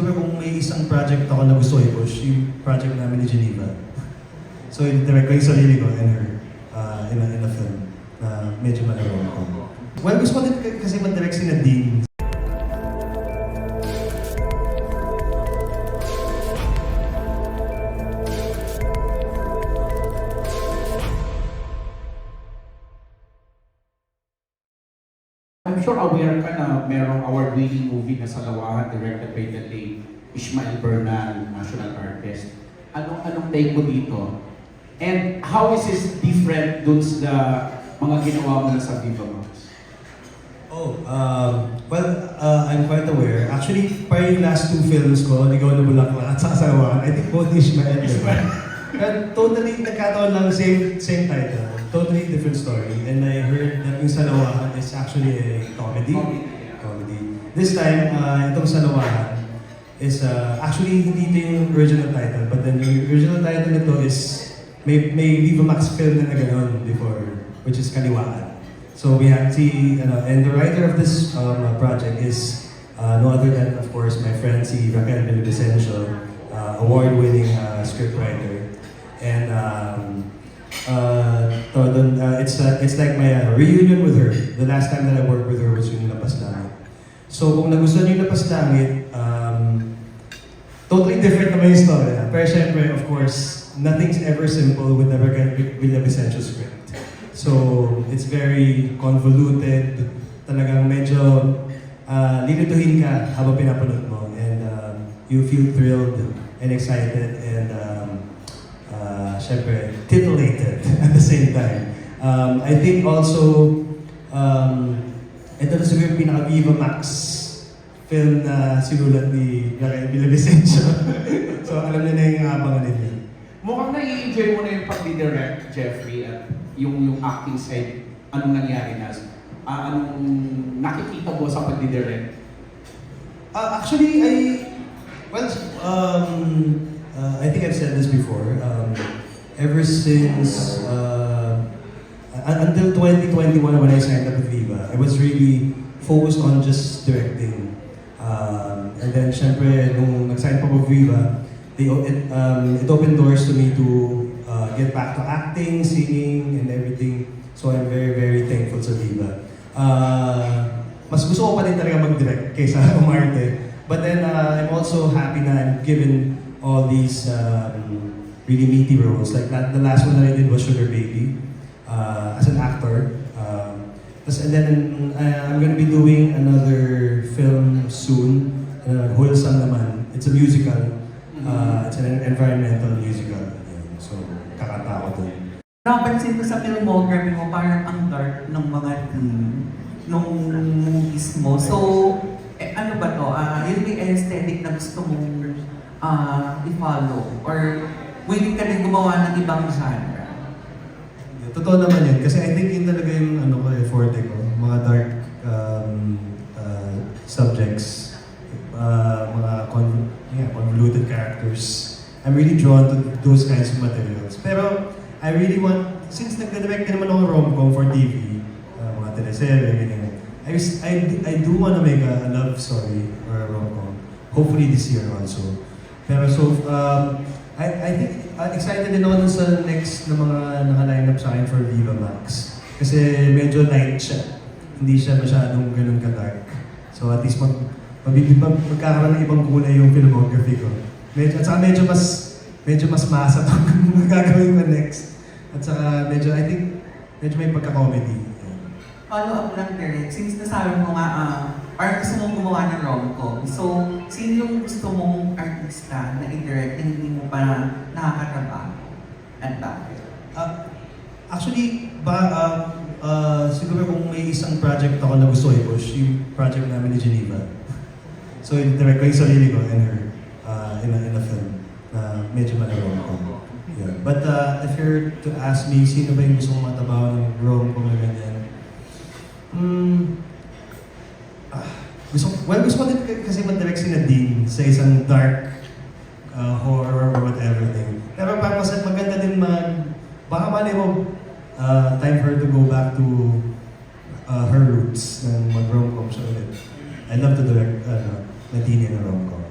siguro kung may isang project ako na gusto i-push, yung project namin ni Geneva. So, direct ko yung sarili ko and her uh, in, a, in a film na medyo malaro ko. Well, gusto ko din kasi mag-direct si Nadine. Sure aware ka na merong award-winning movie na Salawahan directed by the late Ishmael Bernal, national artist. Anong anong take mo dito? And how is this different dun sa mga ginawa mo na sa Viva Max? Oh, um, well, uh, I'm quite aware. Actually, pa yung last two films ko, Ligaw na Bulaklak at sa Kasawahan, I think both Ishmael. Ishmael. And totally nagkataon lang same same title. Totally different story. And I heard that yung Salawahan is actually a comedy. Comedy. This time, uh, itong Salawahan is uh, actually hindi ito yung original title, but then yung original title nito is may may Viva Max film na na ganun before, which is Kaliwaan. So we have si, ano, and the writer of this um, project is uh, no other than, of course, my friend si Raquel Villavicencio, uh, award-winning uh, scriptwriter. And um, uh, to, dun, uh, it's, uh, it's like my uh, reunion with her. The last time that I worked with her was yung Lapas Langit. So kung nagustuhan niyo yung Lapas um, totally different naman yung story. ah. Pero syempre, of course, nothing's ever simple with the Raquel Villavicencio script. So, it's very convoluted. Talagang medyo uh, lilituhin ka habang pinapanood mo. And um, you feel thrilled and excited and um, uh, syempre, titillated at the same time. Um, I think also, um, ito na siguro yung pinaka-Viva Max film na sinulat ni Raquel Villavicencio. so, alam niyo na yung abangan ninyo. Mukhang nai-enjoy mo na yung pag-direct, Jeffrey, at yung, yung acting side, anong nangyari na? Ah, anong nakikita mo sa pag-direct? Uh, actually, I well, um, uh, think I've said this before. Um, ever since uh, until 2021, when I signed up with Viva, I was really focused on just directing. Um, and then, syempre, nung nag-sign pa with Viva, they, it, um, it opened doors to me to uh, get back to acting, singing, and everything. So I'm very, very thankful sa Viva. Uh, mas gusto ko pa rin talaga mag-direct kaysa umarte. But then uh, I'm also happy na I'm given all these um, really meaty roles. Like that, the last one that I did was Sugar Baby uh, as an actor. Um, and then uh, I'm gonna be doing another film soon, uh, Wholesome naman. It's a musical. Uh, it's an environmental musical. So, kakanta ako dun. Napansin ko sa filmography mo, parang ang dark ng mga theme nung movies mo. So, eh, ano ba to? Ah, yun yung aesthetic na gusto mong ah, i-follow? Or willing ka rin gumawa ng ibang genre? Yeah, Totoo naman yun. Kasi I think yun talaga yung ano ko, eh, forte ko. Mga dark um, uh, subjects. Uh, mga con yeah, convoluted characters. I'm really drawn to those kinds of materials. Pero I really want, since nagde-direct din naman ako rom-com for TV, uh, mga teleserye, ganyan. I, I, I do want to make a, a love story or a rom-com. Hopefully this year also. Pero so, um, I, I think uh, excited din ako sa next na mga naka-line up sa akin for Viva Max. Kasi medyo light siya. Hindi siya masyadong ganun ka-dark. So at least mag, mabibig, mag, magkakaroon ng ibang kulay yung filmography ko. Medyo, at saka medyo mas medyo mas masa pag gagawin ko next. At saka medyo, I think, medyo may pagka-comedy. Follow up lang direct. Since nasabi mo nga, ah, parang gusto mong gumawa ng rom-com. So, sino yung gusto mong artista na i-direct na hindi mo pa nakakatrabaho? At bakit? Ah, actually, ba, ah, ah, siguro kung may isang project ako na gusto i-push, yung project namin ni Geneva. So, direct ko yung sarili ko and her uh, in, a, in a film na medyo malaro ko. Yeah. But uh, if you're to ask me, sino ba yung gusto kong matabaho ng rom-com na ganyan? Hmm, ah, gusto, well, gusto ko din kasi mag-direct si Nadine sa isang dark uh, horror or whatever thing. Pero parang mas maganda din mag... Baka mali mo, uh, time for her to go back to uh, her roots ng mag-rom-com siya ulit. I love to direct uh, Nadine in a rom-com.